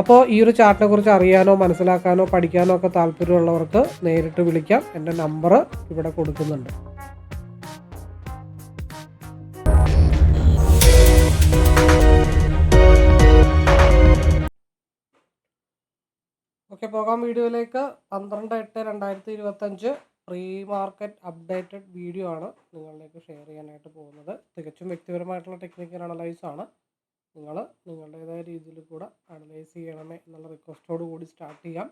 അപ്പോൾ ഈ ഒരു ചാർട്ടിനെ കുറിച്ച് അറിയാനോ മനസ്സിലാക്കാനോ പഠിക്കാനോ ഒക്കെ താല്പര്യമുള്ളവർക്ക് നേരിട്ട് വിളിക്കാം. എന്റെ നമ്പർ ഇവിടെ കൊടുക്കുന്നുണ്ട്. വീഡിയോയിലേക്ക്. അപ്ഡേറ്റഡ് വീഡിയോ ആണ് നിങ്ങളിലേക്ക് ഷെയർ പോകുന്നത്. വ്യക്തിപരമായിട്ടുള്ള ടെക്നിക്കൽ ആണ്. നിങ്ങൾ നിങ്ങളുടേതായ രീതിയിൽ കൂടെ അനലൈസ് ചെയ്യണമേ എന്നുള്ള റിക്വസ്റ്റോട് കൂടി സ്റ്റാർട്ട് ചെയ്യാം.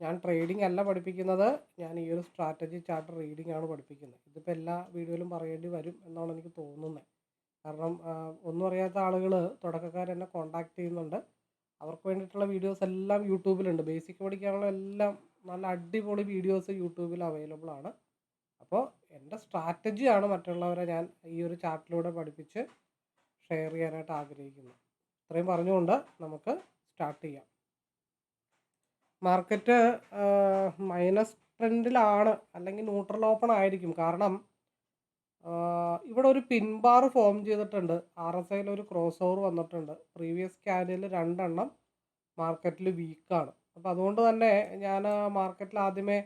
ഞാൻ ട്രേഡിംഗ് അല്ല പഠിപ്പിക്കുന്നത്. ഞാൻ ഈ ഒരു സ്ട്രാറ്റജി ചാർട്ട് റീഡിംഗ് ആണ് പഠിപ്പിക്കുന്നത്. ഇതിപ്പോൾ എല്ലാ വീഡിയോയിലും പറയേണ്ടി വരും എന്നാണ് എനിക്ക് തോന്നുന്നത് കാരണം ഒന്നും അറിയാത്ത ആളുകൾ തുടക്കക്കാർ എന്നെ കോണ്ടാക്ട് ചെയ്യുന്നുണ്ട്. അവർക്ക് വേണ്ടിയിട്ടുള്ള വീഡിയോസ് എല്ലാം യൂട്യൂബിലുണ്ട്. ബേസിക് പഠിക്കാനുള്ള എല്ലാം നല്ല അടിപൊളി വീഡിയോസ് യൂട്യൂബിൽ അവൈലബിൾ ആണ്. അപ്പോൾ എന്റെ സ്ട്രാറ്റജിയാണ് മറ്റുള്ളവരെ ഞാൻ ഈ ഒരു ചാർട്ടിലൂടെ പഠിപ്പിച്ച് ഷെയർ ചെയ്യാനായിട്ട് ആഗ്രഹിക്കുന്നു. ഇത്രയും പറഞ്ഞുകൊണ്ട് നമുക്ക് സ്റ്റാർട്ട് ചെയ്യാം. മാർക്കറ്റ് മൈനസ് ട്രെൻഡിലാണ് അല്ലെങ്കിൽ ന്യൂട്രൽ ഓപ്പൺ ആയിരിക്കും. കാരണം ഇവിടെ ഒരു പിൻബാർ ഫോം ചെയ്തിട്ടുണ്ട്. ആർ എസ് ഐയിൽ ഒരു ക്രോസ് ഓവർ വന്നിട്ടുണ്ട്. പ്രീവിയസ് ക്യാൻഡിൽ രണ്ടെണ്ണം മാർക്കറ്റിൽ വീക്കാണ്. അപ്പോൾ അതുകൊണ്ട് തന്നെ ഞാൻ മാർക്കറ്റിൽ ആദ്യമേ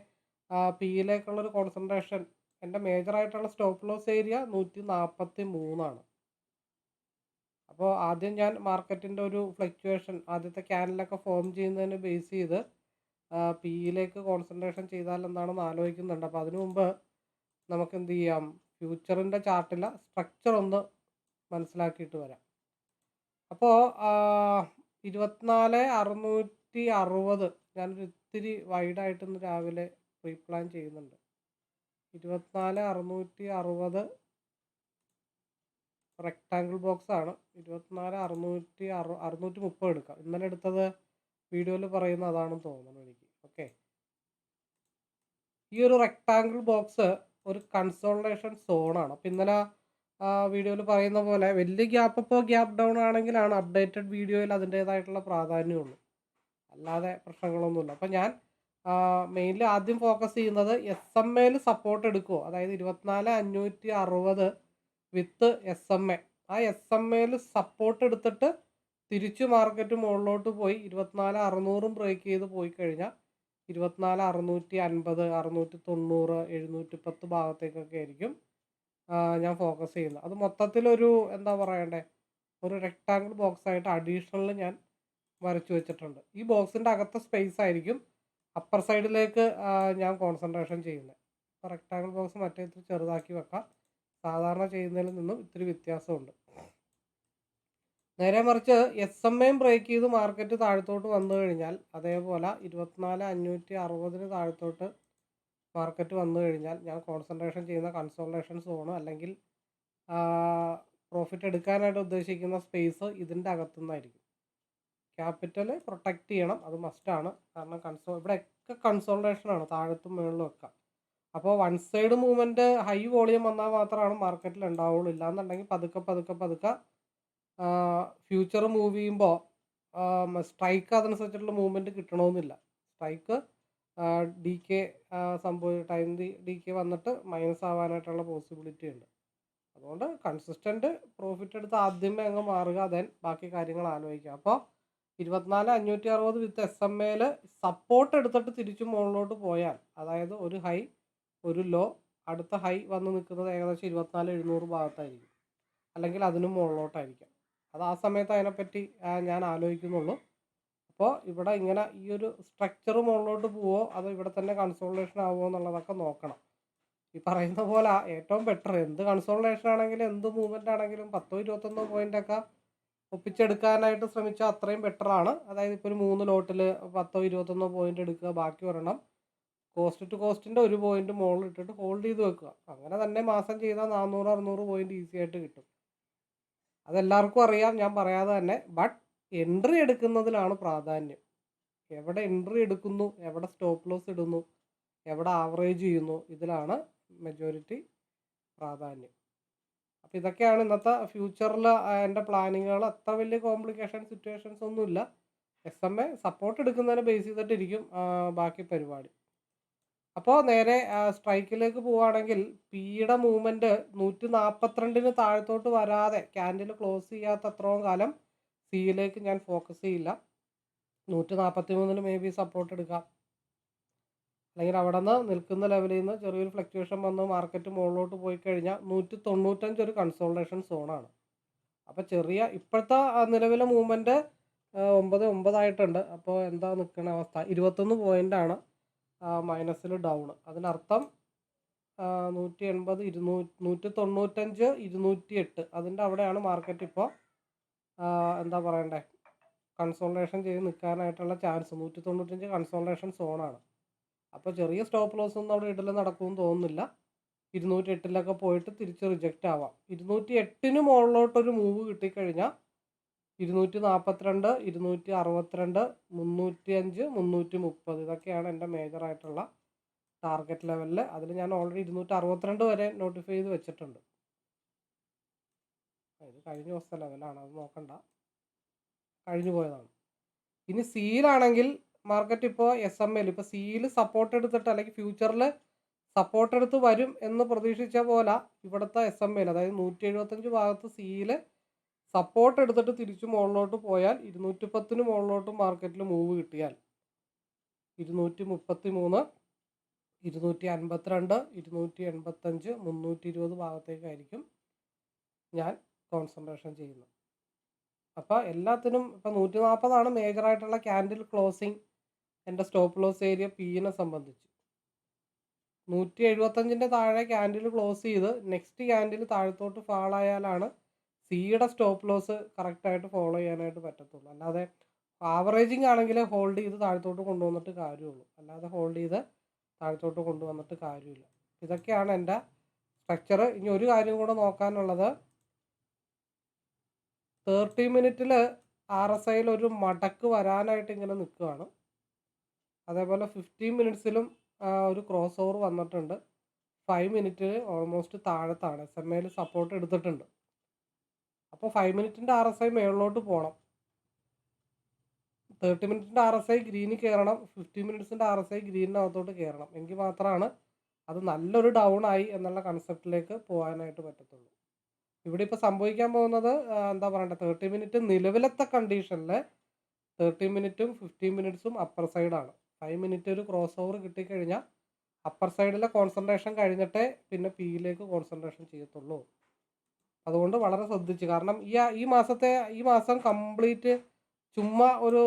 പിയിലേക്കുള്ളൊരു കോൺസെൻട്രേഷൻ എന്റെ മേജറായിട്ടുള്ള സ്റ്റോപ്പ് ലോസ് ഏരിയ നൂറ്റി നാൽപ്പത്തി മൂന്നാണ് അപ്പോൾ ആദ്യം ഞാൻ മാർക്കറ്റിന്റെ ഒരു ഫ്ലക്ച്വേഷൻ ആദ്യത്തെ ക്യാനലൊക്കെ ഫോം ചെയ്യുന്നതിന് ബേസ് ചെയ്ത് പിയിലേക്ക് കോൺസെൻട്രേഷൻ ചെയ്താൽ എന്താണെന്ന് ആലോചിക്കുന്നുണ്ട്. അപ്പോൾ അതിനു മുമ്പ് നമുക്ക് എന്ത് ചെയ്യാം? ഫ്യൂച്ചറിന്റെ ചാർട്ടിലെ സ്ട്രക്ചർ ഒന്ന് മനസ്സിലാക്കിയിട്ട് വരാം. അപ്പോൾ ഇരുപത്തിനാല് അറുന്നൂറ്റി അറുപത് ഞാനൊരു ഇത്തിരി വൈഡായിട്ടൊന്ന് രാവിലെ പ്രീ പ്ലാൻ ചെയ്യുന്നുണ്ട്. ഇരുപത്തിനാല് അറുന്നൂറ്റി അറുപത് റെക്ടാങ്കിൾ ബോക്സ് ആണ്. ഇരുപത്തിനാല് അറുന്നൂറ്റി അറു അറുന്നൂറ്റി മുപ്പത് എടുക്കാം. ഇന്നലെ എടുത്തത് വീഡിയോയിൽ പറയുന്ന അതാണെന്ന് തോന്നുന്നു എനിക്ക്. ഓക്കെ ഈ ഒരു റെക്ടാങ്കിൾ ബോക്സ് ഒരു കൺസോൾട്ടേഷൻ സോണാണ് അപ്പം ഇന്നലെ വീഡിയോയിൽ പറയുന്ന പോലെ വലിയ ഗ്യാപ്പ് ഇപ്പോൾ ഗ്യാപ്പ് ഡൗൺ ആണെങ്കിലാണ് അപ്ഡേറ്റഡ് വീഡിയോയിൽ അതിന്റേതായിട്ടുള്ള പ്രാധാന്യമുള്ളൂ അല്ലാതെ പ്രശ്നങ്ങളൊന്നുമില്ല അപ്പം ഞാൻ മെയിൻലി ആദ്യം ഫോക്കസ് ചെയ്യുന്നത് എസ് എം എയിൽ സപ്പോർട്ട് എടുക്കുമോ അതായത് ഇരുപത്തിനാല് അഞ്ഞൂറ്റി അറുപത് വിത്ത് എസ് എം എ ആ എസ് എം എയിൽ സപ്പോർട്ട് എടുത്തിട്ട് തിരിച്ചു മാർക്കറ്റ് മുകളിലോട്ട് പോയി. ഇരുപത്തിനാല് അറുന്നൂറും ബ്രേക്ക് ചെയ്ത് പോയി കഴിഞ്ഞാൽ ഇരുപത്തിനാല് അറുന്നൂറ്റി അൻപത് അറുന്നൂറ്റി തൊണ്ണൂറ് എഴുന്നൂറ്റി പത്ത് ഭാഗത്തേക്കൊക്കെ ആയിരിക്കും ഞാൻ ഫോക്കസ് ചെയ്യുന്നത്. അത് മൊത്തത്തിലൊരു എന്താ പറയണ്ടേ? ഒരു റെക്ടാങ്കിൾ ബോക്സ് ആയിട്ട് അഡീഷണൽ ഞാൻ വരച്ചു വെച്ചിട്ടുണ്ട്. ഈ ബോക്സിന്റെ അകത്തെ സ്പേസ് ആയിരിക്കും അപ്പർ സൈഡിലേക്ക് ഞാൻ കോൺസെൻട്രേഷൻ ചെയ്യുന്നത്. അപ്പോൾ റെക്ടാങ്കിൾ ബോക്സ് മറ്റേ ചെറുതാക്കി വെക്കാം. സാധാരണ ചെയ്യുന്നതിൽ നിന്നും ഇത്തിരി വ്യത്യാസമുണ്ട്. നേരെ മറിച്ച് എസ് എം എയും ബ്രേക്ക് ചെയ്ത് മാർക്കറ്റ് താഴത്തോട്ട് വന്നു കഴിഞ്ഞാൽ അതേപോലെ ഇരുപത്തിനാല് അഞ്ഞൂറ്റി അറുപതിന് താഴത്തോട്ട് മാർക്കറ്റ് വന്നു കഴിഞ്ഞാൽ ഞാൻ കോൺസെൻട്രേഷൻ ചെയ്യുന്ന കൺസോൾട്ടേഷൻ സോണ് അല്ലെങ്കിൽ പ്രോഫിറ്റ് എടുക്കാനായിട്ട് ഉദ്ദേശിക്കുന്ന സ്പേസ് ഇതിന്റെ അകത്തുനിന്നായിരിക്കും. ക്യാപിറ്റൽ പ്രൊട്ടക്റ്റ് ചെയ്യണം അത് മസ്റ്റാണ് കാരണം കൺസോ ഇവിടെയൊക്കെ കൺസോൾട്ടേഷനാണ് താഴത്തും മുകളിലും ഒക്കെ. അപ്പോൾ one side movement high volume വന്നാൽ മാത്രമാണ് മാർക്കറ്റിൽ ഉണ്ടാവുള്ളൂ. ഇല്ലാന്നുണ്ടെങ്കിൽ പതുക്കെ പതുക്കെ പതുക്കെ ഫ്യൂച്ചർ മൂവ് ചെയ്യുമ്പോൾ സ്ട്രൈക്ക് അതനുസരിച്ചിട്ടുള്ള മൂവ്മെന്റ് കിട്ടണമെന്നില്ല. സ്ട്രൈക്ക് ഡി കെ സംഭവ ടൈം ഡി കെ വന്നിട്ട് മൈനസ് ആവാനായിട്ടുള്ള പോസിബിലിറ്റി ഉണ്ട്. അതുകൊണ്ട് കൺസിസ്റ്റന്റ് പ്രോഫിറ്റ് എടുത്ത് ആദ്യമേ അങ്ങ് മാറുക ദെൻ ബാക്കി കാര്യങ്ങൾ ആലോചിക്കുക. അപ്പോൾ ഇരുപത്തിനാല് അഞ്ഞൂറ്റി അറുപത് വിത്ത് എസ് എം എയിൽ സപ്പോർട്ട് എടുത്തിട്ട് തിരിച്ചു മുകളിലോട്ട് പോയാൽ അതായത് ഒരു ഹൈ ഒരു ലോ അടുത്ത ഹൈ വന്ന് നിൽക്കുന്നത് ഏകദേശം ഇരുപത്തിനാല് എഴുന്നൂറ് ഭാഗത്തായിരിക്കും. അല്ലെങ്കിൽ അതിനും മുകളിലോട്ടായിരിക്കാം. അത് ആ സമയത്ത് അതിനെപ്പറ്റി ഞാൻ ആലോചിക്കുന്നുള്ളൂ. അപ്പോൾ ഇവിടെ ഇങ്ങനെ ഈ ഒരു സ്ട്രക്ചർ മുകളിലോട്ട് പോവോ അതോ ഇവിടെ തന്നെ കൺസോൾട്ടേഷൻ ആവുമോ എന്നുള്ളതൊക്കെ നോക്കണം. ഈ പറയുന്ന പോലെ ഏറ്റവും ബെറ്റർ എന്ത് കൺസോൾട്ടേഷൻ ആണെങ്കിലും എന്ത് മൂവ്മെന്റ് ആണെങ്കിലും പത്തോ ഇരുപത്തൊന്നോ പോയിന്റൊക്കെ ഒപ്പിച്ചെടുക്കാനായിട്ട് ശ്രമിച്ചാൽ അത്രയും ബെറ്ററാണ് അതായത് ഇപ്പോൾ ഒരു മൂന്ന് ലോട്ടിൽ പത്തോ ഇരുപത്തൊന്നോ പോയിന്റ് എടുക്കുക ബാക്കി ഒരെണ്ണം കോസ്റ്റ് ടു കോസ്റ്റിന്റെ ഒരു പോയിന്റ് മുകളിൽ ഇട്ടിട്ട് ഹോൾഡ് ചെയ്ത് വെക്കുക. അങ്ങനെ തന്നെ മാസം ചെയ്താൽ നാനൂറ് അറുന്നൂറ് പോയിന്റ് ഈസി ആയിട്ട് കിട്ടും. അതെല്ലാവർക്കും അറിയാം ഞാൻ പറയാതെ തന്നെ. ബട്ട് എൻട്രി എടുക്കുന്നതിലാണ് പ്രാധാന്യം. എവിടെ എൻട്രി എടുക്കുന്നു എവിടെ സ്റ്റോപ്പ് ലോസ് ഇടുന്നു എവിടെ ആവറേജ് ചെയ്യുന്നു ഇതിലാണ് മെജോറിറ്റി പ്രാധാന്യം. അപ്പോൾ ഇതൊക്കെയാണ് ഇന്നത്തെ ഫ്യൂച്ചറിൽ എന്റെ പ്ലാനിങ്ങുകൾ അത്ര വലിയ കോംപ്ലിക്കേഷൻ സിറ്റുവേഷൻസ് ഒന്നുമില്ല. എസ് എം എ സപ്പോർട്ട് എടുക്കുന്നതിനെ ബേസ് ചെയ്തിട്ടിരിക്കും ബാക്കി പരിപാടി. അപ്പോൾ നേരെ സ്ട്രൈക്കിലേക്ക് പോവുകയാണെങ്കിൽ പിയുടെ മൂവ്മെന്റ് നൂറ്റി നാൽപ്പത്തിരണ്ടിന് താഴത്തോട്ട് വരാതെ ക്യാൻഡിൽ ക്ലോസ് ചെയ്യാത്ത അത്രയും കാലം സിയിലേക്ക് ഞാൻ ഫോക്കസ് ചെയ്യില്ല. നൂറ്റി നാൽപ്പത്തി മൂന്നിന് മേ ബി സപ്പോർട്ട് എടുക്കാം. അല്ലെങ്കിൽ അവിടെ നിന്ന് നിൽക്കുന്ന ലെവലിൽ നിന്ന് ചെറിയൊരു ഫ്ലക്ച്വേഷൻ വന്ന് മാർക്കറ്റ് മുകളിലോട്ട് പോയി കഴിഞ്ഞാൽ നൂറ്റി തൊണ്ണൂറ്റഞ്ച് ഒരു കൺസോൾട്ടേഷൻ സോണാണ്. അപ്പോൾ ചെറിയ ഇപ്പോഴത്തെ നിലവിലെ മൂവ്മെന്റ് ഒമ്പത് ഒമ്പതായിട്ടുണ്ട്. അപ്പോൾ എന്താ നിൽക്കുന്ന അവസ്ഥ? ഇരുപത്തൊന്ന് പോയിന്റാണ് മൈനസിൽ ഡൗൺ അതിനർത്ഥം നൂറ്റി എൺപത് ഇരുന്നൂ നൂറ്റി തൊണ്ണൂറ്റഞ്ച് ഇരുന്നൂറ്റി എട്ട് അതിന്റെ അവിടെയാണ് മാർക്കറ്റ് ഇപ്പോൾ എന്താ പറയണ്ടേ? കൺസോൾട്ടേഷൻ ചെയ്ത് നിൽക്കാനായിട്ടുള്ള ചാൻസ് നൂറ്റി തൊണ്ണൂറ്റഞ്ച് കൺസോൾട്ടേഷൻ സോണാണ് അപ്പോൾ ചെറിയ സ്റ്റോപ്പ് ലോസ് ഒന്നും അവിടെ ഇടൽ നടക്കുമെന്ന് തോന്നുന്നില്ല. ഇരുന്നൂറ്റി എട്ടിലൊക്കെ പോയിട്ട് തിരിച്ച് റിജക്റ്റ് ആവാം. ഇരുന്നൂറ്റി എട്ടിന് മുകളിലോട്ടൊരു മൂവ് കിട്ടിക്കഴിഞ്ഞാൽ ഇരുന്നൂറ്റി നാൽപ്പത്തിരണ്ട് ഇരുന്നൂറ്റി അറുപത്തിരണ്ട് മുന്നൂറ്റി അഞ്ച് മുന്നൂറ്റി മുപ്പത് ഇതൊക്കെയാണ് എന്റെ മേജറായിട്ടുള്ള ടാർഗറ്റ് ലെവലിൽ അതിൽ ഞാൻ ഓൾറെഡി ഇരുന്നൂറ്റി അറുപത്തിരണ്ട് വരെ നോട്ടിഫൈ ചെയ്ത് വെച്ചിട്ടുണ്ട്. ഇത് കഴിഞ്ഞ ദിവസത്തെ ലെവലാണ് അത് നോക്കണ്ട. കഴിഞ്ഞു പോയതാണ്. ഇനി സീലാണെങ്കിൽ മാർക്കറ്റ് ഇപ്പോൾ എസ് എം എൽ ഇപ്പോൾ സീൽ സപ്പോർട്ട് എടുത്തിട്ട് അല്ലെങ്കിൽ ഫ്യൂച്ചറിൽ സപ്പോർട്ട് എടുത്ത് വരും എന്ന് പ്രതീക്ഷിച്ച പോലെ ഇവിടുത്തെ എസ് എം എൽ അതായത് നൂറ്റി എഴുപത്തഞ്ച് ഭാഗത്ത് സീൽ സപ്പോർട്ട് എടുത്തിട്ട് തിരിച്ചു മുകളിലോട്ട് പോയാൽ ഇരുന്നൂറ്റി പത്തിന് മുകളിലോട്ട് മാർക്കറ്റിൽ മൂവ് കിട്ടിയാൽ ഇരുന്നൂറ്റി മുപ്പത്തി മൂന്ന് ഇരുന്നൂറ്റി അൻപത്തിരണ്ട് ഇരുന്നൂറ്റി എൺപത്തഞ്ച് മുന്നൂറ്റി ഇരുപത് ഭാഗത്തേക്കായിരിക്കും ഞാൻ കോൺസെൻട്രേഷൻ ചെയ്യുന്നത്. അപ്പോൾ എല്ലാത്തിനും ഇപ്പോൾ നൂറ്റി നാൽപ്പതാണ് മേജറായിട്ടുള്ള ക്യാൻഡിൽ ക്ലോസിങ് എന്റെ സ്റ്റോപ്പ് ലോസ് ഏരിയ പിന്നെ സംബന്ധിച്ച്. നൂറ്റി എഴുപത്തഞ്ചിന്റെ താഴെ ക്യാൻഡിൽ ക്ലോസ് ചെയ്ത് നെക്സ്റ്റ് ക്യാൻഡിൽ താഴത്തോട്ട് ഫാളായാലാണ് സിയുടെ സ്റ്റോപ്പ് ലോസ് കറക്റ്റായിട്ട് ഫോളോ ചെയ്യാനായിട്ട് പറ്റത്തുള്ളൂ. അല്ലാതെ ആവറേജിങ് ആണെങ്കിൽ ഹോൾഡ് ചെയ്ത് താഴത്തോട്ട് കൊണ്ടുവന്നിട്ട് കാര്യമുള്ളൂ. അല്ലാതെ ഹോൾഡ് ചെയ്ത് താഴത്തോട്ട് കൊണ്ടുവന്നിട്ട് കാര്യമില്ല. ഇതൊക്കെയാണ് എന്റെ സ്ട്രക്ചർ ഇനി ഒരു കാര്യം കൂടെ നോക്കാനുള്ളത്. തേർട്ടി മിനിറ്റിൽ ആർ എസ് ഐയിൽ ഒരു മടക്ക് വരാനായിട്ട് ഇങ്ങനെ നിൽക്കുകയാണ് അതേപോലെ ഫിഫ്റ്റീൻ മിനിറ്റ്സിലും ഒരു ക്രോസ് ഓവർ വന്നിട്ടുണ്ട്. ഫൈവ് മിനിറ്റിൽ ഓൾമോസ്റ്റ് താഴത്താണ്. എസ് എം എയിൽ സപ്പോർട്ട് എടുത്തിട്ടുണ്ട്. അപ്പോൾ ഫൈവ് മിനിറ്റിന്റെ ആർ എസ് ഐ മേളിലോട്ട് പോകണം തേർട്ടി മിനിറ്റിന്റെ ആർ എസ് ഐ ഗ്രീനിൽ കയറണം ഫിഫ്റ്റി മിനിറ്റ്സിന്റെ ആർ എസ് ഐ ഗ്രീനിനകത്തോട്ട് കയറണം എങ്കിൽ മാത്രമാണ് അത് നല്ലൊരു ഡൗൺ ആയി എന്നുള്ള കൺസെപ്റ്റിലേക്ക് പോകാനായിട്ട് പറ്റത്തുള്ളൂ. ഇവിടെ ഇപ്പോൾ സംഭവിക്കാൻ പോകുന്നത് എന്താ പറയണ്ടേ? തേർട്ടി മിനിറ്റ് നിലവിലത്തെ കണ്ടീഷനിൽ തേർട്ടി മിനിറ്റും ഫിഫ്റ്റീൻ മിനിറ്റ്സും അപ്പർ സൈഡാണ് ഫൈവ് മിനിറ്റ് ഒരു ക്രോസ് ഓവർ കിട്ടിക്കഴിഞ്ഞാൽ അപ്പർ സൈഡിലെ കോൺസെൻട്രേഷൻ കഴിഞ്ഞിട്ടേ പിന്നെ പിയിലേക്ക് കോൺസെൻട്രേഷൻ ചെയ്യത്തുള്ളൂ. അതുകൊണ്ട് വളരെ ശ്രദ്ധിച്ച്. കാരണം ഈ ഈ മാസത്തെ ഈ മാസം കംപ്ലീറ്റ് ചുമ്മാ ഒരു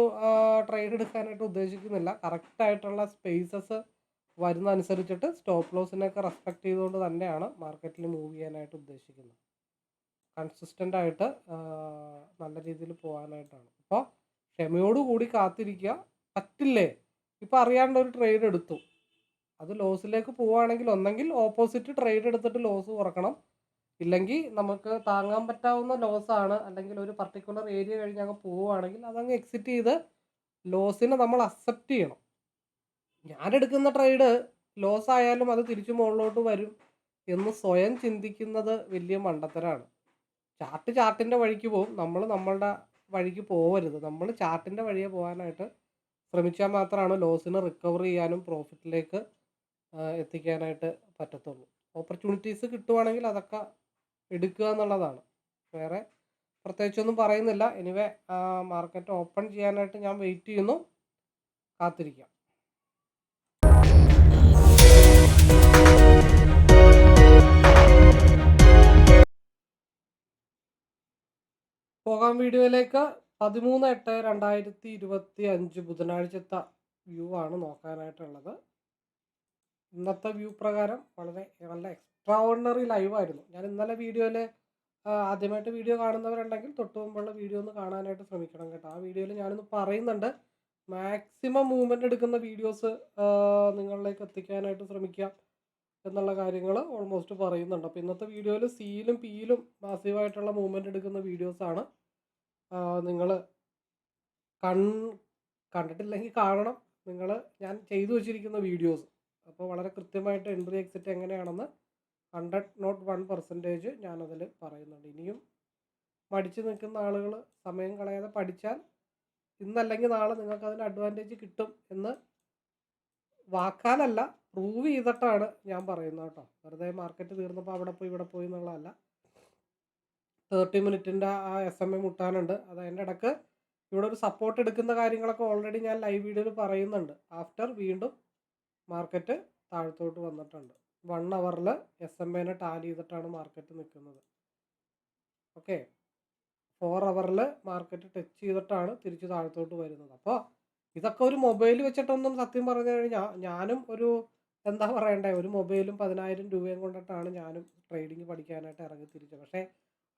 ട്രേഡ് എടുക്കാനായിട്ട് ഉദ്ദേശിക്കുന്നില്ല. കറക്റ്റായിട്ടുള്ള സ്പേസസ് വരുന്ന അനുസരിച്ചിട്ട് സ്റ്റോപ്പ് ലോസിനെയൊക്കെ റെസ്പെക്ട് ചെയ്തുകൊണ്ട് തന്നെയാണ് മാർക്കറ്റിൽ മൂവ് ചെയ്യാനായിട്ട് ഉദ്ദേശിക്കുന്നത്. കൺസിസ്റ്റന്റ് ആയിട്ട് നല്ല രീതിയിൽ പോകാനായിട്ടാണ്. അപ്പോൾ ക്ഷമയോടുകൂടി കാത്തിരിക്കുക. പറ്റില്ലേ? ഇപ്പോൾ അറിയാണ്ട് ഒരു ട്രേഡ് എടുത്തു. അത് ലോസിലേക്ക് പോവുകയാണെങ്കിൽ ഒന്നെങ്കിൽ ഓപ്പോസിറ്റ് ട്രേഡ് എടുത്തിട്ട് ലോസ് കുറക്കണം. ഇല്ലെങ്കിൽ നമുക്ക് താങ്ങാൻ പറ്റാവുന്ന ലോസ് ആണ്. അല്ലെങ്കിൽ ഒരു പർട്ടിക്കുലർ ഏരിയ കഴിഞ്ഞ് അങ്ങ് പോവുകയാണെങ്കിൽ അതങ്ങ് എക്സിറ്റ് ചെയ്ത് ലോസിനെ നമ്മൾ അക്സെപ്റ്റ് ചെയ്യണം. ഞാൻ എടുക്കുന്ന ട്രേഡ് ലോസ് ആയാലും അത് തിരിച്ചു മുകളിലോട്ട് വരും എന്ന് സ്വയം ചിന്തിക്കുന്നത് വലിയ മണ്ടത്തരാണ്. ചാർട്ട് ചാർട്ടിന്റെ വഴിക്ക് പോകും നമ്മൾ നമ്മളുടെ വഴിക്ക് പോവരുത്. നമ്മൾ ചാർട്ടിന്റെ വഴിയെ പോകാനായിട്ട് ശ്രമിച്ചാൽ മാത്രമാണ് ലോസിന് റിക്കവർ ചെയ്യാനും പ്രോഫിറ്റിലേക്ക് എത്തിക്കാനായിട്ട് പറ്റത്തുള്ളൂ. ഓപ്പർച്യൂണിറ്റീസ് കിട്ടുവാണെങ്കിൽ അതൊക്കെ എടുക്കുക എന്നുള്ളതാണ്. വേറെ പ്രത്യേകിച്ചൊന്നും പറയുന്നില്ല. എനിവേ മാർക്കറ്റ് ഓപ്പൺ ചെയ്യാനായിട്ട് ഞാൻ വെയിറ്റ് ചെയ്യുന്നു. കാത്തിരിക്കാം. പോകാം വീഡിയോയിലേക്ക്. പതിമൂന്ന് എട്ട് രണ്ടായിരത്തി ഇരുപത്തി അഞ്ച് ബുധനാഴ്ചത്തെ വ്യൂ ആണ് നോക്കാനായിട്ടുള്ളത്. ഇന്നത്തെ വ്യൂ പ്രകാരം വളരെ നല്ല എക്സ്ട്രാ ഓർഡിനറി ലൈവായിരുന്നു ഞാൻ ഇന്നലെ വീഡിയോയിൽ ആദ്യമായിട്ട് വീഡിയോ കാണുന്നവരുണ്ടെങ്കിൽ തൊട്ട് മുമ്പുള്ള വീഡിയോ ഒന്ന് കാണാനായിട്ട് ശ്രമിക്കണം കേട്ടോ. ആ വീഡിയോയിൽ ഞാനൊന്ന് പറയുന്നുണ്ട്. മാക്സിമം മൂവ്മെന്റ് എടുക്കുന്ന വീഡിയോസ് നിങ്ങളിലേക്ക് എത്തിക്കാനായിട്ട് ശ്രമിക്കാം എന്നുള്ള കാര്യങ്ങൾ ഓൾമോസ്റ്റ് പറയുന്നുണ്ട്. അപ്പോൾ ഇന്നത്തെ വീഡിയോയിൽ സിയിലും പിയിലും മാസീവായിട്ടുള്ള മൂവ്മെന്റ് എടുക്കുന്ന വീഡിയോസാണ് നിങ്ങൾ കൺ കണ്ടിട്ടില്ലെങ്കിൽ കാണണം. നിങ്ങൾ ഞാൻ ചെയ്തു വച്ചിരിക്കുന്ന വീഡിയോസ് അപ്പോൾ വളരെ കൃത്യമായിട്ട് എൻട്രി എക്സിറ്റ് എങ്ങനെയാണെന്ന് ഹൺഡ്രഡ് നോട്ട് വൺ പെർസെന്റേജ് ഞാനതിൽ പറയുന്നുണ്ട്. ഇനിയും മടിച്ചു നിൽക്കുന്ന ആളുകൾ സമയം കളയാതെ പഠിച്ചാൽ ഇന്നല്ലെങ്കിൽ നാളെ നിങ്ങൾക്ക് അതിന് അഡ്വാന്റേജ് കിട്ടും എന്ന് വാക്കാലല്ല പ്രൂവ് ചെയ്തിട്ടാണ് ഞാൻ പറയുന്നത് കേട്ടോ. വെറുതെ മാർക്കറ്റ് തീർന്നപ്പോൾ അവിടെ പോയി ഇവിടെ പോയി എന്നുള്ളതല്ല. തേർട്ടി മിനിറ്റിന്റെ ആ എസ് എം എ മുട്ടാനുണ്ട്. അത് അതിന്റെ ഇടയ്ക്ക് ഇവിടെ ഒരു സപ്പോർട്ട് എടുക്കുന്ന കാര്യങ്ങളൊക്കെ ഓൾറെഡി ഞാൻ ലൈവ് വീഡിയോയിൽ പറയുന്നുണ്ട്. ആഫ്റ്റർ വീണ്ടും മാർക്കറ്റ് താഴത്തോട്ട് വന്നിട്ടുണ്ട്. വൺ അവറിൽ എസ് എം എനെ ടാലി ചെയ്തിട്ടാണ് മാർക്കറ്റ് നിൽക്കുന്നത്. ഓക്കെ? ഫോർ അവറിൽ മാർക്കറ്റ് ടച്ച് ചെയ്തിട്ടാണ് തിരിച്ച് താഴത്തോട്ട് വരുന്നത്. അപ്പോൾ ഇതൊക്കെ ഒരു മൊബൈൽ വെച്ചിട്ടൊന്നും സത്യം പറഞ്ഞു കഴിഞ്ഞാൽ ഞാനും ഒരു എന്താ പറയണ്ടേ ഒരു മൊബൈലും പതിനായിരം രൂപയും കൊണ്ടിട്ടാണ് ഞാനും ട്രേഡിങ് പഠിക്കാനായിട്ട് ഇറങ്ങി തിരിച്ചത്. പക്ഷേ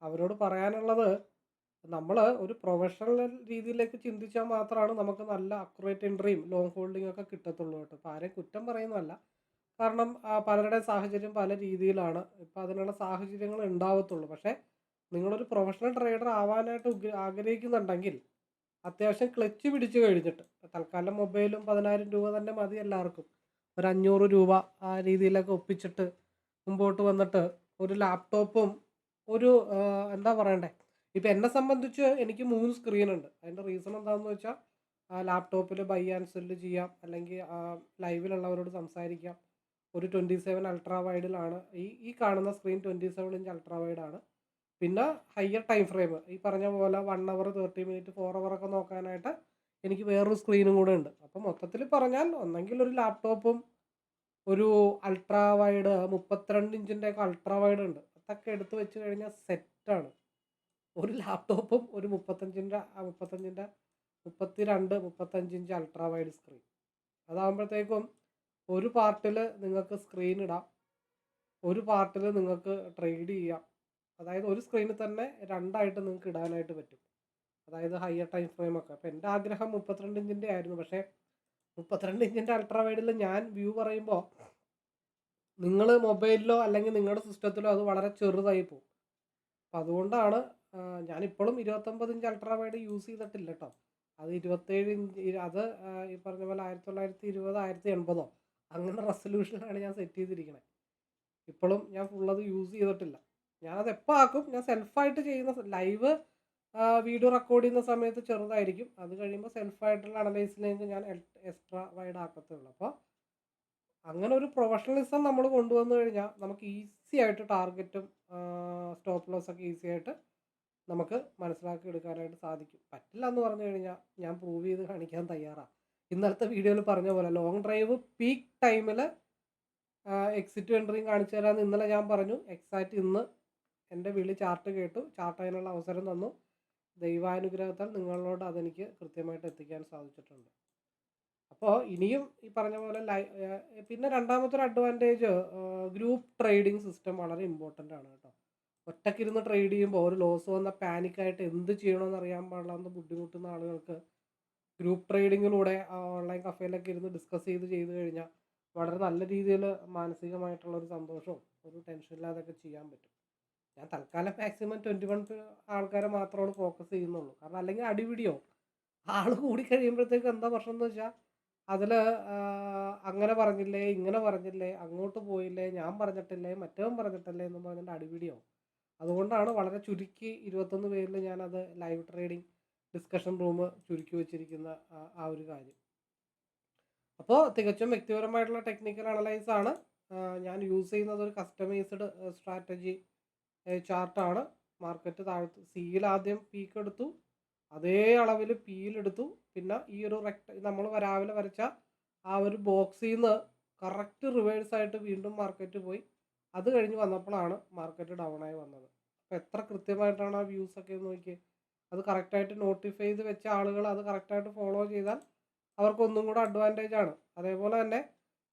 അവരോട് പറയാനുള്ളത് നമ്മൾ ഒരു പ്രൊഫഷണൽ രീതിയിലേക്ക് ചിന്തിച്ചാൽ മാത്രമാണ് നമുക്ക് നല്ല അക്യുറേറ്റ് എൻട്രിയും ലോങ് ഹോൾഡിംഗ് ഒക്കെ കിട്ടത്തുള്ളൂ കേട്ടോ. അപ്പോൾ ആരെയും കുറ്റം പറയുന്നതല്ല. കാരണം പലരുടെ സാഹചര്യം പല രീതിയിലാണ്. ഇപ്പം അതിനുള്ള സാഹചര്യങ്ങൾ ഉണ്ടാവത്തുള്ളൂ. പക്ഷേ നിങ്ങളൊരു പ്രൊഫഷണൽ ട്രേഡർ ആവാനായിട്ട് ആഗ്രഹിക്കുന്നുണ്ടെങ്കിൽ അത്യാവശ്യം ക്ലച്ച് പിടിച്ച് കഴിഞ്ഞിട്ട് തൽക്കാലം മൊബൈലും പതിനായിരം രൂപ തന്നെ മതി എല്ലാവർക്കും. ഒരു അഞ്ഞൂറ് രൂപ ആ രീതിയിലൊക്കെ ഒപ്പിച്ചിട്ട് മുമ്പോട്ട് വന്നിട്ട് ഒരു ലാപ്ടോപ്പും ഒരു എന്താ പറയണ്ടേ? ഇപ്പം എന്നെ സംബന്ധിച്ച് എനിക്ക് മൂന്ന് സ്ക്രീൻ ഉണ്ട്. അതിന്റെ റീസൺ എന്താണെന്ന് വെച്ചാൽ ലാപ്ടോപ്പിൽ ബൈ ആൻഡ് സെല്ല് ചെയ്യാം. അല്ലെങ്കിൽ ലൈവിലുള്ളവരോട് സംസാരിക്കാം. ഒരു ട്വന്റി സെവൻ അൾട്രാ വൈഡിലാണ് ഈ ഈ കാണുന്ന screen twenty seven inch ultra വൈഡാണ് പിന്നെ ഹയർ ടൈം ഫ്രെയിം ഈ പറഞ്ഞ പോലെ one hour thirty minute four hour ഒക്കെ നോക്കാനായിട്ട് എനിക്ക് വേറൊരു സ്ക്രീനും കൂടെ ഉണ്ട്. അപ്പം മൊത്തത്തിൽ പറഞ്ഞാൽ ഒന്നെങ്കിൽ ഒരു ലാപ്ടോപ്പും ഒരു അൾട്രാ വൈഡ് മുപ്പത്തിരണ്ട് ഇഞ്ചിന്റെ ഒക്കെ അൾട്രാ വൈഡ് ഉണ്ട്. അതൊക്കെ എടുത്ത് വെച്ച് കഴിഞ്ഞാൽ സെറ്റാണ് ഒരു ലാപ്ടോപ്പും ഒരു മുപ്പത്തഞ്ചിന്റെ മുപ്പത്തഞ്ചിന്റെ മുപ്പത്തി രണ്ട് മുപ്പത്തഞ്ച് ഇഞ്ച് അൾട്രാ വൈഡ് സ്ക്രീൻ അതാകുമ്പോഴത്തേക്കും ഒരു പാർട്ടിൽ നിങ്ങൾക്ക് സ്ക്രീൻ ഇടാം. ഒരു പാർട്ടിൽ നിങ്ങൾക്ക് ട്രേഡ് ചെയ്യാം. അതായത് ഒരു സ്ക്രീനിൽ തന്നെ രണ്ടായിട്ട് നിങ്ങൾക്ക് ഇടാനായിട്ട് പറ്റും. അതായത് ഹയർ ടൈം ഫ്രെയിം ഒക്കെ. അപ്പോൾ എന്റെ ആഗ്രഹം മുപ്പത്തിരണ്ട് ഇഞ്ചിന്റെ ആയിരുന്നു. പക്ഷേ മുപ്പത്തിരണ്ട് ഇഞ്ചിന്റെ അൾട്രാ വൈഡിൽ ഞാൻ വ്യൂ പറയുമ്പോൾ നിങ്ങൾ മൊബൈലിലോ അല്ലെങ്കിൽ നിങ്ങളുടെ സിസ്റ്റത്തിലോ അത് വളരെ ചെറുതായി പോകും. അപ്പം അതുകൊണ്ടാണ് ഞാനിപ്പോഴും ഇരുപത്തൊമ്പത് ഇഞ്ച് അൾട്രാ വൈഡ് യൂസ് ചെയ്തിട്ടില്ല കേട്ടോ അത് ഇരുപത്തേഴ് ഇഞ്ച് അത് ഈ പറഞ്ഞ പോലെ ആയിരത്തി തൊള്ളായിരത്തി ഇരുപത് ആയിരത്തി എൺപതോ അങ്ങനെ റെസൊല്യൂഷനാണ് ഞാൻ സെറ്റ് ചെയ്തിരിക്കുന്നത് ഇപ്പോഴും ഞാൻ ഫുൾ അത് യൂസ് ചെയ്തിട്ടില്ല. ഞാനത് എപ്പോൾ ആക്കും? ഞാൻ സെൽഫായിട്ട് ചെയ്യുന്ന ലൈവ് വീഡിയോ റെക്കോർഡ് ചെയ്യുന്ന സമയത്ത് ചെറുതായിരിക്കും. അത് കഴിയുമ്പോൾ സെൽഫായിട്ടുള്ള അനലൈസിലേക്ക് ഞാൻ എക്സ്ട്രാ വൈഡ് ആക്കത്തുള്ളൂ. അപ്പോൾ അങ്ങനെ ഒരു പ്രൊഫഷണലിസം നമ്മൾ കൊണ്ടുവന്നു കഴിഞ്ഞാൽ നമുക്ക് ഈസി ആയിട്ട് ടാർഗറ്റും സ്റ്റോപ്പ് ലോസ് ഒക്കെ ഈസി ആയിട്ട് നമുക്ക് മനസ്സിലാക്കി എടുക്കാനായിട്ട് സാധിക്കും. പറ്റില്ല എന്ന് പറഞ്ഞു കഴിഞ്ഞാൽ ഞാൻ പ്രൂവ് ചെയ്ത് കാണിക്കാൻ തയ്യാറാണ് ഇന്നലത്തെ വീഡിയോയിൽ പറഞ്ഞ പോലെ ലോങ് ഡ്രൈവ് പീക്ക് ടൈമിൽ എക്സിറ്റ് എൻട്രിയും കാണിച്ചു തരാമെന്ന് ഇന്നലെ ഞാൻ പറഞ്ഞു. എക്സാക്റ്റ് ഇന്ന് എന്റെ വിളി ചാർട്ട് കേട്ടു. ചാർട്ട് അതിനുള്ള അവസരം തന്നു. ദൈവാനുഗ്രഹത്താൽ നിങ്ങളോട് അതെനിക്ക് കൃത്യമായിട്ട് എത്തിക്കാൻ സാധിച്ചിട്ടുണ്ട്. അപ്പോൾ ഇനിയും ഈ പറഞ്ഞ പോലെ ലൈ പിന്നെ രണ്ടാമത്തെ ഒരു അഡ്വാന്റേജ് ഗ്രൂപ്പ് ട്രേഡിംഗ് സിസ്റ്റം വളരെ ഇമ്പോർട്ടന്റ് ആണ് കേട്ടോ. ഒറ്റക്കിരുന്ന് ട്രേഡ് ചെയ്യുമ്പോൾ ഒരു ലോസ് വന്ന പാനിക്കായിട്ട് എന്ത് ചെയ്യണമെന്ന് അറിയാൻ പാടില്ലാത്ത ബുദ്ധിമുട്ടുന്ന ആളുകൾക്ക് ഗ്രൂപ്പ് ട്രേഡിങ്ങിലൂടെ ഓൺലൈൻ കഫേയിലൊക്കെ ഇരുന്ന് ഡിസ്കസ് ചെയ്ത് ചെയ്ത് കഴിഞ്ഞാൽ വളരെ നല്ല രീതിയിൽ മാനസികമായിട്ടുള്ള ഒരു സന്തോഷവും ഒരു ടെൻഷൻ ഇല്ലാതൊക്കെ ചെയ്യാൻ പറ്റും. ഞാൻ തൽക്കാലം മാക്സിമം ട്വന്റി വൺ ആൾക്കാരെ മാത്രമാണ് ഫോക്കസ് ചെയ്യുന്നുള്ളൂ. കാരണം അല്ലെങ്കിൽ അടിപിടിയോ ആൾ കൂടി കഴിയുമ്പോഴത്തേക്ക് എന്താ പ്രശ്നം എന്ന് വെച്ചാൽ അതിൽ അങ്ങനെ പറഞ്ഞില്ലേ ഇങ്ങനെ പറഞ്ഞില്ലേ അങ്ങോട്ട് പോയില്ലേ ഞാൻ പറഞ്ഞിട്ടില്ലേ മറ്റവൻ പറഞ്ഞിട്ടില്ലേ എന്ന് പറഞ്ഞിട്ട് അടിപിടിയോ അതുകൊണ്ടാണ് വളരെ ചുരുക്കി ഇരുപത്തൊന്ന് പേരിൽ ഞാനത് ലൈവ് ട്രേഡിംഗ് ഡിസ്കഷൻ റൂം ചുരുക്കി വെച്ചിരിക്കുന്ന ആ- ഒരു കാര്യം. അപ്പോൾ തികച്ചും വ്യക്തിപരമായിട്ടുള്ള ടെക്നിക്കൽ അനലൈസ് ആണ്. ഞാൻ യൂസ് ചെയ്യുന്നത് ഒരു കസ്റ്റമൈസ്ഡ് സ്ട്രാറ്റജി ചാർട്ടാണ് മാർക്കറ്റ് താഴ്ത്തു സിയിൽ ആദ്യം പീക്ക് എടുത്തു. അതേ അളവിൽ പിയിലെടുത്തു പിന്നെ ഈ ഒരു റെക്ട നമ്മൾ രാവിലെ വരച്ച ആ ഒരു ബോക്സിൽ നിന്ന് കറക്റ്റ് റിവേഴ്സ് ആയിട്ട് വീണ്ടും മാർക്കറ്റ് പോയി. അത് കഴിഞ്ഞ് വന്നപ്പോഴാണ് മാർക്കറ്റ് ഡൗൺ ആയി വന്നത്. അപ്പോൾ എത്ര കൃത്യമായിട്ടാണ് ആ വ്യൂസ് ഒക്കെ ഒന്ന് നോക്കി അത് കറക്റ്റായിട്ട് നോട്ടിഫൈ ചെയ്ത് വെച്ച ആളുകൾ അത് കറക്റ്റായിട്ട് ഫോളോ ചെയ്താൽ അവർക്ക് ഒന്നും കൂടെ അഡ്വാന്റേജ് ആണ്. അതേപോലെ തന്നെ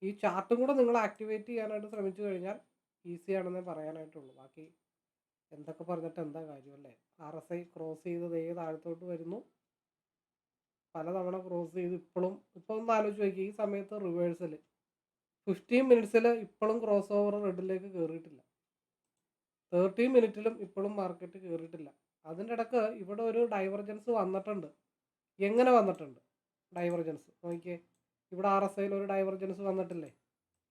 ഈ ചാർട്ടും കൂടെ നിങ്ങൾ ആക്ടിവേറ്റ് ചെയ്യാനായിട്ട് ശ്രമിച്ചു കഴിഞ്ഞാൽ ഈസി ആണെന്നേ പറയാനായിട്ടുള്ളൂ. ബാക്കി എന്തൊക്കെ പറഞ്ഞിട്ട് എന്താ കാര്യം അല്ലേ? ആർ എസ് ഐ ക്രോസ് ചെയ്തത് ഏത് താഴത്തോട്ട് വരുന്നു. പലതവണ ക്രോസ് ചെയ്ത് ഇപ്പോഴും ഇപ്പോൾ ഒന്ന് ആലോചിച്ച് നോക്കി ഈ സമയത്ത് റിവേഴ്സൽ ഫിഫ്റ്റീൻ മിനിറ്റ്സിൽ ഇപ്പോഴും ക്രോസ് ഓവർ റെഡിലേക്ക് കയറിയിട്ടില്ല തേർട്ടീൻ മിനിറ്റിലും ഇപ്പോഴും മാർക്കറ്റ് കയറിയിട്ടില്ല അതിന്റെ ഇടയ്ക്ക് ഇവിടെ ഒരു ഡൈവർജൻസ് വന്നിട്ടുണ്ട്. എങ്ങനെ വന്നിട്ടുണ്ട്? ഡൈവർജൻസ് നോക്കിയേ. ഇവിടെ ആർ എസ് ഐയിൽ ഒരു ഡൈവർജൻസ് വന്നിട്ടില്ലേ?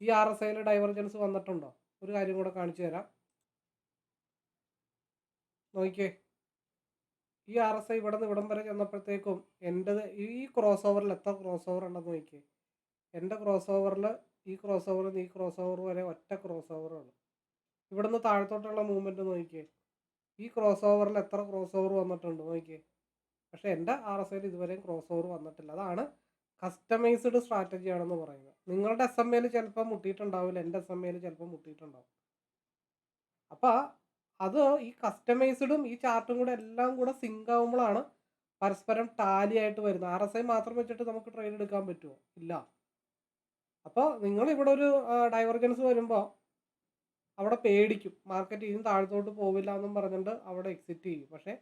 ഈ ആർ എസ് ഐയിൽ ഡൈവർജൻസ് വന്നിട്ടുണ്ടോ? ഒരു കാര്യം കൂടെ കാണിച്ചു തരാം. നോക്കിയേ. ഈ ആർ എസ് ഐ ഇവിടെ നിന്ന് ഇവിടം വരെ ചെന്നപ്പോഴത്തേക്കും എന്റെ ഈ ക്രോസ് ഓവറിൽ എത്ര ക്രോസ് ഓവർ ഉണ്ടെന്ന് നോക്കിയേ. എന്റെ ക്രോസ് ഓവറിൽ ഈ ക്രോസ് ഓവറിൽ നിന്ന് ഈ ക്രോസ് ഓവർ വരെ ഒറ്റ ക്രോസ് ഓവറാണ് ഇവിടുന്ന് താഴത്തോട്ടുള്ള മൂവ്മെന്റ് നോക്കിയേ. ഈ ക്രോസ് ഓവറിൽ എത്ര ക്രോസ് ഓവർ വന്നിട്ടുണ്ട് നോക്കിയേ. പക്ഷേ എന്റെ ആർ എസ് ഐയിൽ ഇതുവരെയും ക്രോസ് ഓവർ വന്നിട്ടില്ല. അതാണ് കസ്റ്റമൈസ്ഡ് സ്ട്രാറ്റജി ആണെന്ന് പറയുന്നത്. നിങ്ങളുടെ എസ് എം എയിൽ ചിലപ്പോൾ മുട്ടിയിട്ടുണ്ടാവില്ല. എന്റെ എസ് എം എയിൽ ചിലപ്പോൾ മുട്ടിയിട്ടുണ്ടാവും. അപ്പോൾ അത് ഈ കസ്റ്റമൈസ്ഡും ഈ ചാർട്ടും കൂടെ എല്ലാം കൂടെ സിങ്ക് ആവുമ്പോഴാണ് പരസ്പരം ടാലി ആയിട്ട് വരുന്നത്. ആർ എസ് ഐ മാത്രം വെച്ചിട്ട് നമുക്ക് ട്രേഡ് എടുക്കാൻ പറ്റുമോ ഇല്ല. അപ്പോൾ നിങ്ങൾ ഇവിടെ ഒരു ഡൈവർജൻസ് വരുമ്പോൾ അവിടെ പേടിക്കും. മാർക്കറ്റ് ഇനി താഴത്തോട്ട് പോവില്ല എന്നും പറഞ്ഞിട്ട് അവിടെ എക്സിറ്റ് ചെയ്യും. പക്ഷേ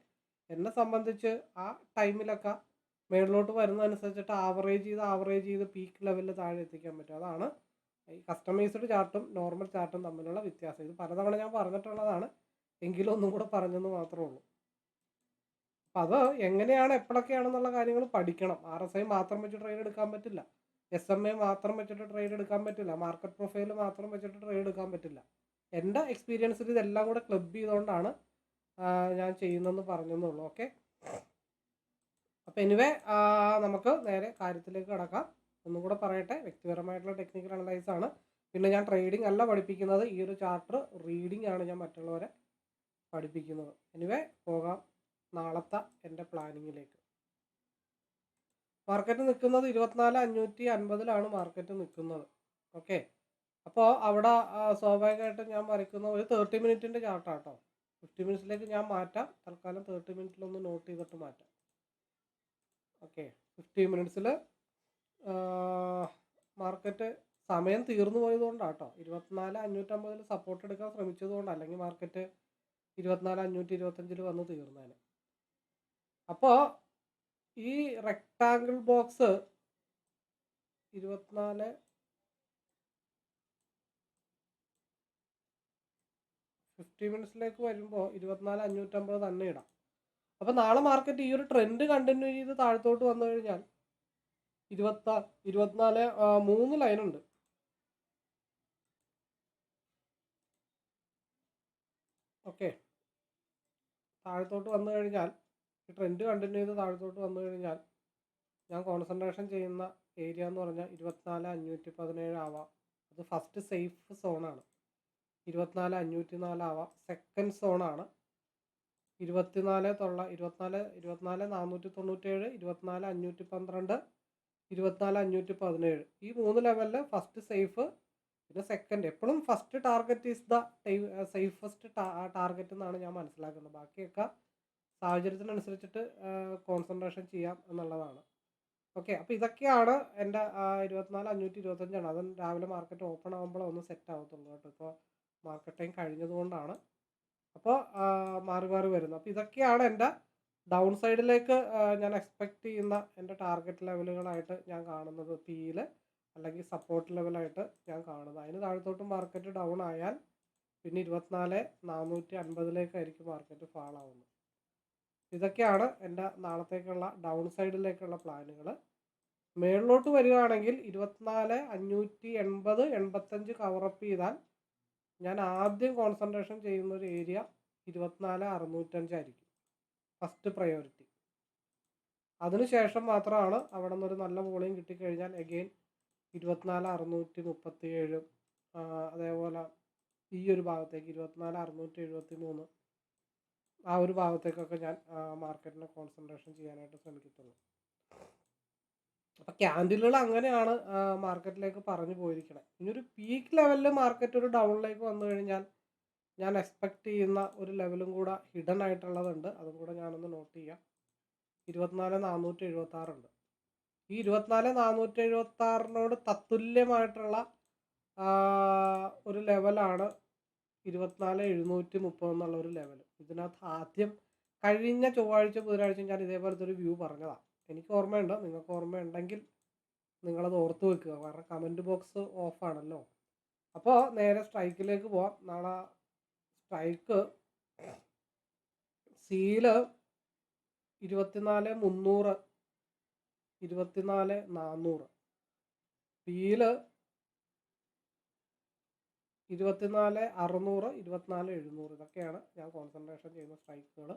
എന്നെ സംബന്ധിച്ച് ആ ടൈമിലൊക്കെ മേളിലോട്ട് വരുന്നതനുസരിച്ചിട്ട് ആവറേജ് ചെയ്ത് ആവറേജ് ചെയ്ത് പീക്ക് ലെവലിൽ താഴെ എത്തിക്കാൻ പറ്റും. അതാണ് ഈ കസ്റ്റമൈസ്ഡ് ചാർട്ടും നോർമൽ ചാർട്ടും തമ്മിലുള്ള വ്യത്യാസം. ഇത് പലതവണ ഞാൻ പറഞ്ഞിട്ടുള്ളതാണ്. എങ്കിലും ഒന്നും കൂടെ പറഞ്ഞെന്ന് മാത്രമേ ഉള്ളൂ. അപ്പം അത് എങ്ങനെയാണ് എപ്പോഴൊക്കെയാണെന്നുള്ള കാര്യങ്ങൾ പഠിക്കണം. ആർ എസ് ഐ മാത്രം വെച്ച് ട്രേഡ് എടുക്കാൻ പറ്റില്ല. എസ് എം എ മാത്രം വെച്ചിട്ട് ട്രേഡ് എടുക്കാൻ പറ്റില്ല. മാർക്കറ്റ് പ്രൊഫൈൽ മാത്രം വെച്ചിട്ട് ട്രേഡ് എടുക്കാൻ പറ്റില്ല. എന്റെ എക്സ്പീരിയൻസിൽ ഇതെല്ലാം കൂടെ ക്ലബ് ചെയ്തുകൊണ്ടാണ് ഞാൻ ചെയ്യുന്നതെന്ന് പറഞ്ഞെന്നുള്ളൂ ഓക്കെ അപ്പം എനിവേ നമുക്ക് നേരെ കാര്യത്തിലേക്ക് കിടക്കാം. ഒന്നും കൂടെ പറയട്ടെ വ്യക്തിപരമായിട്ടുള്ള ടെക്നിക്കൽ അനലൈസ് ആണ്. പിന്നെ ഞാൻ ട്രേഡിംഗ് അല്ല പഠിപ്പിക്കുന്നത് ഈ ഒരു ചാർട്ടർ റീഡിംഗ് ആണ് ഞാൻ മറ്റുള്ളവരെ പഠിപ്പിക്കുന്നത്. എനിവേ പോകാം നാളത്തെ എന്റെ പ്ലാനിങ്ങിലേക്ക് മാർക്കറ്റ് നിൽക്കുന്നത് ഇരുപത്തിനാല് അഞ്ഞൂറ്റി അൻപതിലാണ് മാർക്കറ്റ് നിൽക്കുന്നത് ഓക്കെ അപ്പോൾ അവിടെ സ്വാഭാവികമായിട്ടും ഞാൻ വരയ്ക്കുന്ന ഒരു തേർട്ടി മിനിറ്റിന്റെ ചാർട്ടാട്ടോ ഫിഫ്റ്റി മിനിറ്റ്സിലേക്ക് ഞാൻ മാറ്റാം. തൽക്കാലം തേർട്ടി മിനിറ്റിലൊന്ന് നോട്ട് ചെയ്തിട്ട് മാറ്റാം. ഓക്കെ ഫിഫ്റ്റി മിനിറ്റ്സിൽ മാർക്കറ്റ് സമയം തീർന്നു പോയതുകൊണ്ടാട്ടോ. ഇരുപത്തിനാല് അഞ്ഞൂറ്റമ്പതിൽ സപ്പോർട്ട് എടുക്കാൻ ശ്രമിച്ചതുകൊണ്ട്. അല്ലെങ്കിൽ മാർക്കറ്റ് ഇരുപത്തിനാല് അഞ്ഞൂറ്റി ഇരുപത്തഞ്ചിൽ വന്ന് തീർന്നേനെ. അപ്പോൾ ഈ റെക്ടാങ്കിൾ ബോക്സ് ഇരുപത്തിനാല് ഫിഫ്റ്റി മിനിറ്റ്സിലേക്ക് വരുമ്പോൾ ഇരുപത്തിനാല് അഞ്ഞൂറ്റമ്പത് തന്നെ ഇടാം. അപ്പോൾ നാളെ മാർക്കറ്റ് ഈ ഒരു ട്രെൻഡ് കണ്ടിന്യൂ ചെയ്ത് താഴത്തോട്ട് വന്നു കഴിഞ്ഞാൽ ഇരുപത്തി ഇരുപത്തിനാല് മൂന്ന് ലൈനുണ്ട് ഓക്കെ താഴത്തോട്ട് വന്നു കഴിഞ്ഞാൽ ഈ ട്രെൻഡ് കണ്ടിന്യൂ ചെയ്ത് താഴത്തോട്ട് വന്നു കഴിഞ്ഞാൽ ഞാൻ കോൺസെൻട്രേഷൻ ചെയ്യുന്ന ഏരിയ എന്ന് പറഞ്ഞാൽ ഇരുപത്തിനാല് അഞ്ഞൂറ്റി പതിനേഴ് ആവാം. അത് ഫസ്റ്റ് സേഫ് സോണാണ് ഇരുപത്തിനാല് അഞ്ഞൂറ്റി നാലാവാം സെക്കൻഡ് സോണാണ് ഇരുപത്തിനാല് തൊള്ള ഇരുപത്തിനാല് ഇരുപത്തിനാല് നാനൂറ്റി തൊണ്ണൂറ്റേഴ് ഇരുപത്തിനാല് അഞ്ഞൂറ്റി പന്ത്രണ്ട് ഇരുപത്തിനാല് അഞ്ഞൂറ്റി പതിനേഴ് ഈ മൂന്ന് ലെവലിൽ ഫസ്റ്റ് സേഫ് പിന്നെ സെക്കൻഡ് എപ്പോഴും first target is the safest target എന്നാണ് ഞാൻ മനസ്സിലാക്കുന്നത്. ബാക്കിയൊക്കെ സാഹചര്യത്തിനനുസരിച്ചിട്ട് കോൺസെൻട്രേഷൻ ചെയ്യാം എന്നുള്ളതാണ്. ഓക്കെ അപ്പോൾ ഇതൊക്കെയാണ് എന്റെ ഇരുപത്തിനാല് അഞ്ഞൂറ്റി ഇരുപത്തഞ്ചാണ് അതും രാവിലെ മാർക്കറ്റ് ഓപ്പൺ ആകുമ്പോൾ ഒന്ന് സെറ്റ് ആവത്തുള്ളൂ കേട്ടോ. ഇപ്പോൾ മാർക്കറ്റ് ടൈം കഴിഞ്ഞതുകൊണ്ടാണ് അപ്പോൾ മാറി മാറി വരുന്നത് അപ്പോൾ ഇതൊക്കെയാണ് എന്റെ ഡൗൺ സൈഡിലേക്ക് ഞാൻ എക്സ്പെക്റ്റ് ചെയ്യുന്ന എന്റെ ടാർഗറ്റ് ലെവലുകളായിട്ട് ഞാൻ കാണുന്നത്. പിയിൽ അല്ലെങ്കിൽ സപ്പോർട്ട് ലെവലായിട്ട് ഞാൻ കാണുന്നത്. അതിന് താഴത്തോട്ട് മാർക്കറ്റ് ഡൗൺ ആയാൽ പിന്നെ ഇരുപത്തിനാല് നാനൂറ്റി അൻപതിലേക്കായിരിക്കും മാർക്കറ്റ് ഫാൾ ആവുന്നത്. ഇതൊക്കെയാണ് എന്റെ നാളത്തേക്കുള്ള ഡൗൺ സൈഡിലേക്കുള്ള പ്ലാനുകൾ മേളിലോട്ട് വരികയാണെങ്കിൽ ഇരുപത്തിനാല് അഞ്ഞൂറ്റി എൺപത് എൺപത്തഞ്ച് കവറപ്പ് ചെയ്താൽ ഞാൻ ആദ്യം കോൺസെൻട്രേഷൻ ചെയ്യുന്ന ഒരു ഏരിയ ഇരുപത്തിനാല് അറുന്നൂറ്റഞ്ചായിരിക്കും ഫസ്റ്റ് പ്രയോറിറ്റി അതിനുശേഷം മാത്രമാണ് അവിടെ നിന്നൊരു നല്ല വോളിയം കിട്ടിക്കഴിഞ്ഞാൽ എഗെയിൻ ഇരുപത്തിനാല് അറുന്നൂറ്റി മുപ്പത്തി ഏഴ് അതേപോലെ ഈ ഒരു ഭാഗത്തേക്ക് ഇരുപത്തിനാല് അറുന്നൂറ്റി എഴുപത്തി മൂന്ന് ആ ഒരു ഭാഗത്തേക്കൊക്കെ ഞാൻ മാർക്കറ്റിനെ കോൺസെൻട്രേഷൻ ചെയ്യാനായിട്ട് ശ്രമിക്കത്തുള്ളൂ അപ്പോൾ ക്യാൻഡിലുകൾ അങ്ങനെയാണ് മാർക്കറ്റിലേക്ക് പറഞ്ഞു പോയിരിക്കണത് ഇനി ഒരു പീക്ക് ലെവലിൽ മാർക്കറ്റ് ഒരു ഡൗണിലേക്ക് വന്നു കഴിഞ്ഞാൽ ഞാൻ എക്സ്പെക്റ്റ് ചെയ്യുന്ന ഒരു ലെവലും കൂടെ ഹിഡൻ ആയിട്ടുള്ളതുണ്ട്. അതും കൂടെ ഞാനൊന്ന് നോട്ട് ചെയ്യാം. ഇരുപത്തിനാല് നാനൂറ്റി എഴുപത്തി ആറുണ്ട് ഈ ഇരുപത്തിനാല് നാനൂറ്റി എഴുപത്തി ആറിനോട് തത്തുല്യമായിട്ടുള്ള ഒരു ലെവലാണ് ഇരുപത്തിനാല് എഴുന്നൂറ്റി മുപ്പത് എന്നുള്ള ഒരു ലെവൽ ഇതിനകത്ത് ആദ്യം കഴിഞ്ഞ ചൊവ്വാഴ്ച ബുധനാഴ്ച ഞാൻ ഇതേപോലത്തെ ഒരു വ്യൂ പറഞ്ഞതാണ് എനിക്ക് ഓർമ്മയുണ്ട്. നിങ്ങൾക്ക് ഓർമ്മയുണ്ടെങ്കിൽ നിങ്ങളത് ഓർത്ത് വെക്കുക. കാരണം കമന്റ് ബോക്സ് ഓഫാണല്ലോ അപ്പോൾ നേരെ സ്ട്രൈക്കിലേക്ക് പോവാം. നാളെ സ്ട്രൈക്ക് സീൽ ഇരുപത്തിനാല് മുന്നൂറ് ഇരുപത്തിനാല് നാന്നൂറ്. പീൽ ഇരുപത്തിനാല് അറുന്നൂറ് ഇരുപത്തിനാല് എഴുന്നൂറ്. ഇതൊക്കെയാണ് ഞാൻ കോൺസെൻട്രേഷൻ ചെയ്യുന്ന സ്ട്രൈക്കുകൾ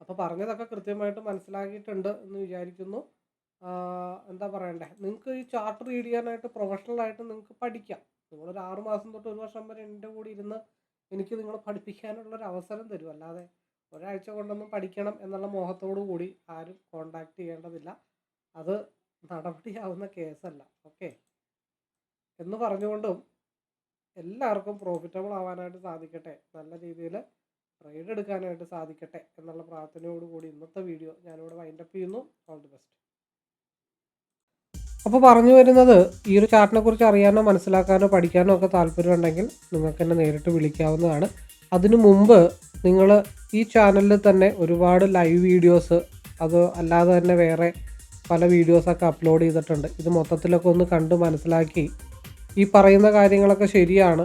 അപ്പോൾ പറഞ്ഞതൊക്കെ കൃത്യമായിട്ട് മനസ്സിലാക്കിയിട്ടുണ്ട് എന്ന് വിചാരിക്കുന്നു. എന്താ പറയണ്ടേ? നിങ്ങൾക്ക് ഈ ചാർട്ട് റീഡ് ചെയ്യാനായിട്ട് പ്രൊഫഷണൽ ആയിട്ട് നിങ്ങൾക്ക് പഠിക്കാം. നിങ്ങളൊരു ആറ് മാസം തൊട്ട് ഒരു വർഷം വരെ എന്റെ കൂടി ഇരുന്ന് എനിക്ക് നിങ്ങൾ പഠിപ്പിക്കാനുള്ള ഒരു അവസരം തരും. അല്ലാതെ ഒരാഴ്ച കൊണ്ടൊന്നും പഠിക്കണം എന്നുള്ള മോഹത്തോടു കൂടി ആരും കോണ്ടാക്ട് ചെയ്യേണ്ടതില്ല. അത് നടപടിയാവുന്ന കേസല്ല. ഓക്കെ എന്ന് പറഞ്ഞുകൊണ്ടും എല്ലാവർക്കും പ്രോഫിറ്റബിൾ ആവാനായിട്ട് സാധിക്കട്ടെ. നല്ല രീതിയിൽ ട്രേഡ് എടുക്കാനായിട്ട് സാധിക്കട്ടെ എന്നുള്ള പ്രാർത്ഥനയോടുകൂടി ഇന്നത്തെ വീഡിയോ ഞാനിവിടെ വൈൻഡപ്പ് ചെയ്യുന്നു. ഓൾ ദി ബെസ്റ്റ് അപ്പോൾ പറഞ്ഞു വരുന്നത് ഈ ഒരു ചാർട്ടിനെ കുറിച്ച് അറിയാനോ മനസ്സിലാക്കാനോ പഠിക്കാനോ ഒക്കെ താല്പര്യമുണ്ടെങ്കിൽ നിങ്ങൾക്ക് എന്നെ നേരിട്ട് വിളിക്കാവുന്നതാണ്. അതിനു മുമ്പ് നിങ്ങൾ ഈ ചാനലിൽ തന്നെ ഒരുപാട് ലൈവ് വീഡിയോസ് അത് അല്ലാതെ തന്നെ വേറെ പല വീഡിയോസൊക്കെ അപ്ലോഡ് ചെയ്തിട്ടുണ്ട്. ഇത് മൊത്തത്തിലൊക്കെ ഒന്ന് കണ്ട് മനസ്സിലാക്കി ഈ പറയുന്ന കാര്യങ്ങളൊക്കെ ശരിയാണ്.